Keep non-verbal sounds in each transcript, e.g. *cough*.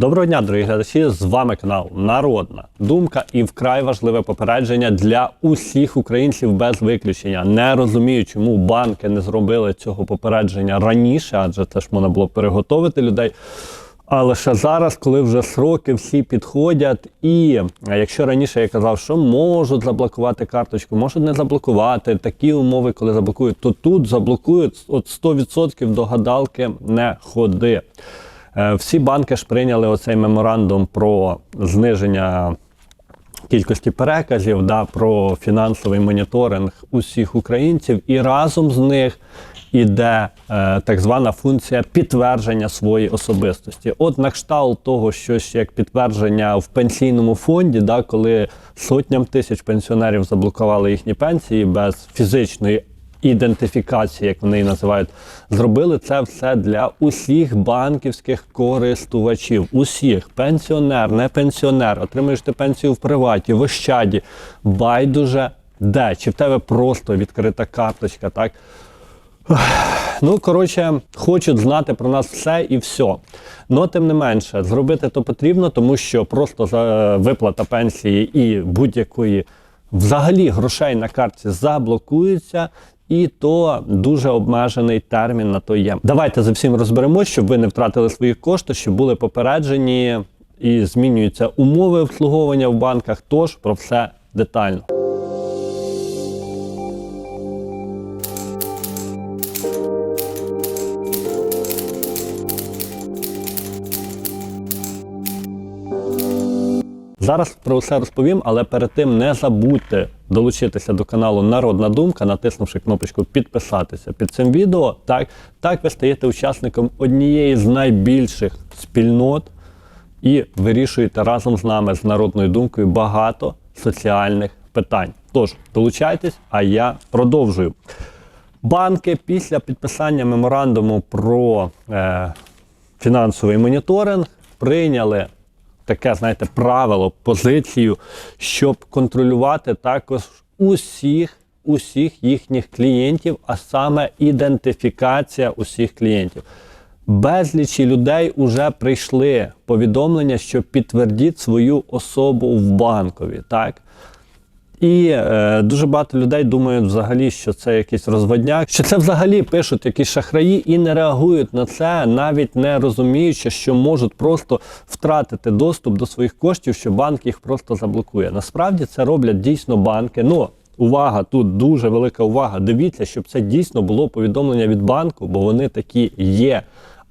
Доброго дня, дорогі глядачі! З вами канал Народна Думка і вкрай важливе попередження для усіх українців без виключення. Не розумію, чому банки не зробили цього попередження раніше, адже це ж можна було переготовити людей. А лише зараз, коли вже сроки всі підходять, і якщо раніше я казав, що можуть заблокувати карточку, можуть не заблокувати такі умови, коли заблокують, то тут заблокують от 100% до гадалки не ходи. Е, Всі банки ж прийняли оцей меморандум про зниження кількості переказів, да, про фінансовий моніторинг усіх українців, і разом з них іде е, так звана функція підтвердження своєї особистості. От на кшталт того, щось як підтвердження в пенсійному фонді, да, коли сотням тисяч пенсіонерів заблокували їхні пенсії без фізичної ідентифікації, як вони її називають, зробили це все для усіх банківських користувачів. Усіх пенсіонер, не пенсіонер, отримуєш ти пенсію в приваті, в ощаді, байдуже де, чи в тебе просто відкрита карточка, так? Ну, коротше, хочуть знати про нас все і все. Ну, тим не менше, зробити то потрібно, тому що просто за виплата пенсії і будь-якої взагалі грошей на картці заблокується. І то дуже обмежений термін на то є. Давайте за всім розберемось, щоб ви не втратили свої кошти, щоб були попереджені і змінюються умови обслуговування в банках. Тож про все детально. Зараз про все розповім, але перед тим не забудьте долучитися до каналу Народна Думка, натиснувши кнопочку підписатися під цим відео. Так, так ви стаєте учасником однієї з найбільших спільнот і вирішуєте разом з нами з народною думкою багато соціальних питань. Тож долучайтесь, а я продовжую. Банки після підписання меморандуму про е, фінансовий моніторинг прийняли таке, знаєте, правило, позицію, щоб контролювати також усіх, усіх їхніх клієнтів, а саме ідентифікація усіх клієнтів. Безлічі людей вже прийшли повідомлення, що підтвердіть свою особу в банкові. Так? І е, дуже багато людей думають взагалі, що це якийсь розводняк, що це взагалі пишуть якісь шахраї і не реагують на це, навіть не розуміючи, що можуть просто втратити доступ до своїх коштів, що банк їх просто заблокує. Насправді це роблять дійсно банки. Ну, увага, тут дуже велика увага. Дивіться, щоб це дійсно було повідомлення від банку, бо вони такі є.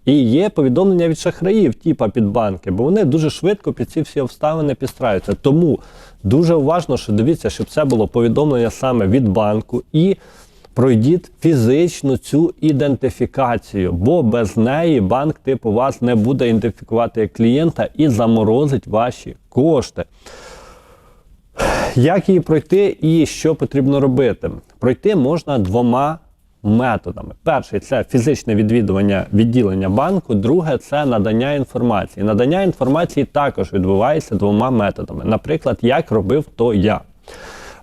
І є повідомлення від шахраїв, типа під банки, бо вони дуже швидко під ці всі обставини підстраюються. Тому дуже уважно, що дивіться, щоб це було повідомлення саме від банку і пройдіть фізичну цю ідентифікацію, бо без неї банк типу вас не буде ідентифікувати як клієнта і заморозить ваші кошти. Як її пройти і що потрібно робити? Пройти можна двома методами. Перший це фізичне відвідування відділення банку, друге це надання інформації. Надання інформації також відбувається двома методами. Наприклад, як робив то я.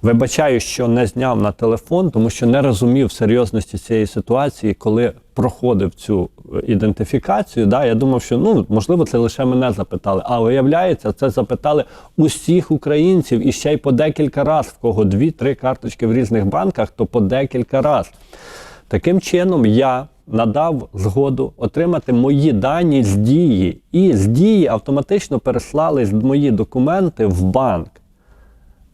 Вибачаю, що не зняв на телефон, тому що не розумів серйозності цієї ситуації, коли проходив цю е, ідентифікацію. Да, я думав, що ну можливо це лише мене запитали. А виявляється, це запитали усіх українців і ще й по декілька разів, в кого дві-три карточки в різних банках, то по декілька разів. Таким чином, я надав згоду отримати мої дані з дії, і з дії автоматично переслали мої документи в банк.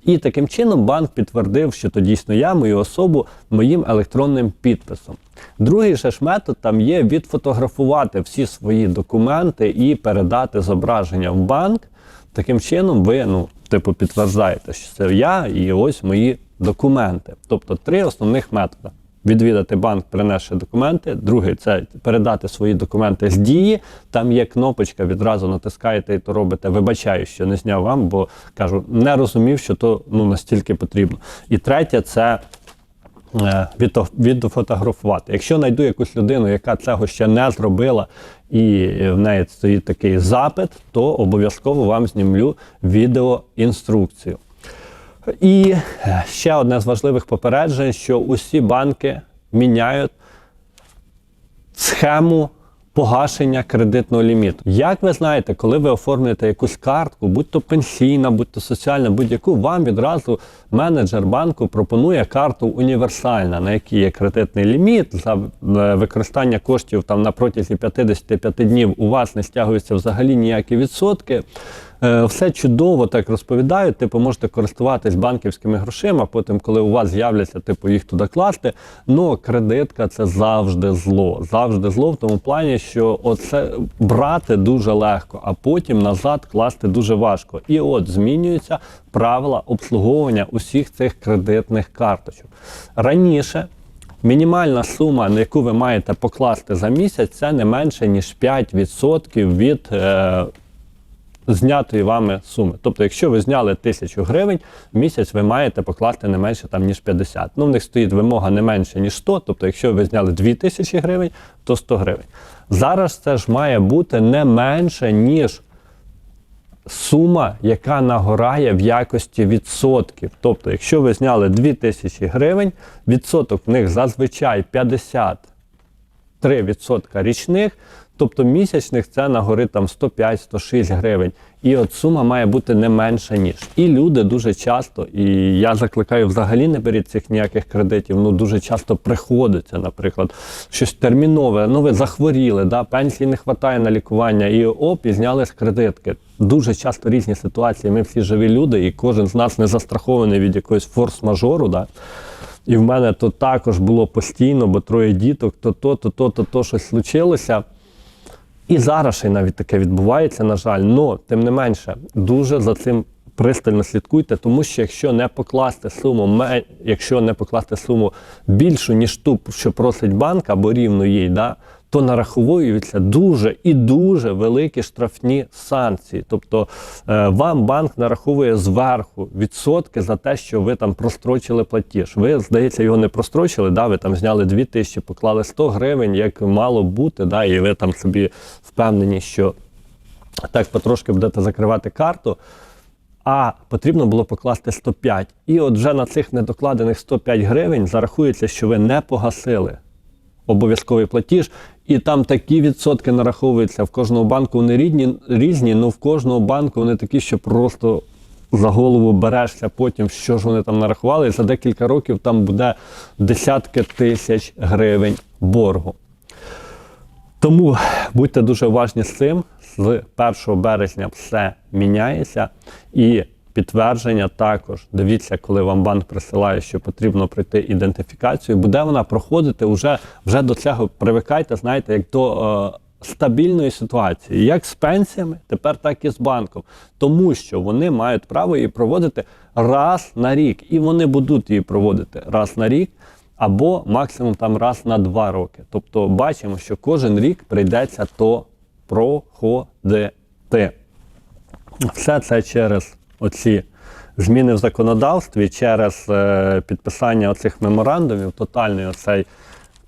І таким чином банк підтвердив, що то дійсно я, мою особу, моїм електронним підписом. Другий же ж метод там є відфотографувати всі свої документи і передати зображення в банк. Таким чином, ви, ну, типу, підтверджаєте, що це я і ось мої документи. Тобто три основних методи. Відвідати банк, принесши документи. Другий це передати свої документи з дії. Там є кнопочка, відразу натискаєте і то робите. Вибачаю, що не зняв вам, бо кажу, не розумів, що то ну настільки потрібно. І третє це. е, Відфотографувати. Якщо знайду якусь людину, яка цього ще не зробила, і в неї стоїть такий запит, то обов'язково вам знімлю відеоінструкцію. І ще одне з важливих попереджень, що усі банки міняють схему Погашення кредитного ліміту. Як ви знаєте, коли ви оформлюєте якусь картку, будь то пенсійна, будь то соціальна, будь-яку, вам відразу менеджер банку пропонує карту універсальна, на якій є кредитний ліміт за е, використання коштів там на протязі 55 днів. У вас не стягуються взагалі ніякі відсотки. Е, Все чудово так розповідають. Типу, можете користуватись банківськими грошима. Потім, коли у вас з'являться, типу, їх туди класти. Ну, кредитка це завжди зло. Завжди зло в тому плані, що оце брати дуже легко, а потім назад класти дуже важко. І от змінюються правила обслуговування усіх цих кредитних карточок. Раніше. Мінімальна сума, на яку ви маєте покласти за місяць, це не менше ніж 5% від е, знятої вами суми. Тобто, якщо ви зняли тисячу гривень, в місяць ви маєте покласти не менше там, ніж 50. Ну, в них стоїть вимога не менше, ніж 100. Тобто, якщо ви зняли 2 тисячі гривень, то 100 гривень. Зараз це ж має бути не менше, ніж сума, яка нагорає в якості відсотків. Тобто, якщо ви зняли 2 тисячі гривень, відсоток в них зазвичай 50 3% річних, тобто місячних це на гори там 105-106 гривень. І от сума має бути не менша ніж. І люди дуже часто, і я закликаю взагалі не беріть цих ніяких кредитів. Ну дуже часто приходиться, наприклад, щось термінове. Ну ви захворіли, да, пенсії не вистачає на лікування, і оп, і зняли з кредитки. Дуже часто різні ситуації. Ми всі живі люди, і кожен з нас не застрахований від якогось форс-мажору. Да. І в мене то також було постійно, бо троє діток, то то, то то, то, то щось случилося. І зараз ще навіть таке відбувається, на жаль. Но, тим не менше, дуже за цим пристально слідкуйте, тому що якщо не покласти суму, якщо не покласти суму більшу, ніж ту, що просить банк, або рівно їй, да, то нараховуються дуже і дуже великі штрафні санкції. Тобто е, вам банк нараховує зверху відсотки за те, що ви там прострочили платіж. Ви, здається, його не прострочили, да, ви там зняли 2 тисячі, поклали 100 гривень, як мало бути, да, і ви там собі впевнені, що так потрошки будете закривати карту. А потрібно було покласти 105. І от вже на цих недокладених 105 гривень зарахується, що ви не погасили обов'язковий платіж, і там такі відсотки нараховуються в кожного банку. Вони рідні, різні, але в кожного банку вони такі, що просто за голову берешся потім, що ж вони там нарахували, і за декілька років там буде десятки тисяч гривень боргу. Тому будьте дуже уважні з цим. З 1 березня все міняється. І підтвердження також. Дивіться, коли вам банк присилає, що потрібно пройти ідентифікацію. Буде вона проходити вже, вже до цього привикайте, знаєте, як до е, стабільної ситуації, як з пенсіями, тепер так і з банком. Тому що вони мають право її проводити раз на рік. І вони будуть її проводити раз на рік або максимум там раз на два роки. Тобто бачимо, що кожен рік прийдеться то проходити. Все це через оці зміни в законодавстві, через е, підписання оцих меморандумів, тотальний оцей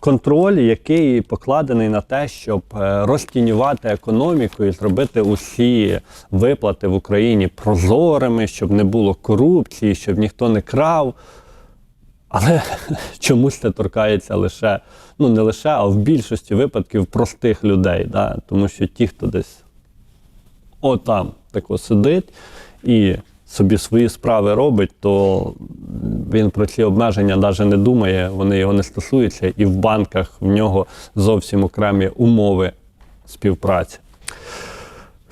контроль, який покладений на те, щоб е, розтінювати економіку і зробити усі виплати в Україні прозорими, щоб не було корупції, щоб ніхто не крав. Але *laughs* чомусь це торкається лише, ну не лише, а в більшості випадків простих людей. Да? Тому що ті, хто десь отам тако сидить і собі свої справи робить, то він про ці обмеження навіть не думає, вони його не стосуються, і в банках в нього зовсім окремі умови співпраці.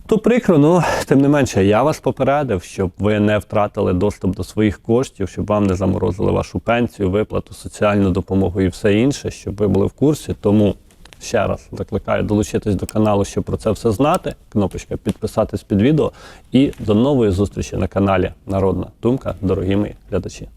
То прикро, ну тим не менше, я вас попередив, щоб ви не втратили доступ до своїх коштів, щоб вам не заморозили вашу пенсію, виплату, соціальну допомогу і все інше, щоб ви були в курсі. Тому ще раз закликаю долучитись до каналу, щоб про це все знати. Кнопочка підписатись під відео. І до нової зустрічі на каналі Народна Думка, дорогі мої глядачі.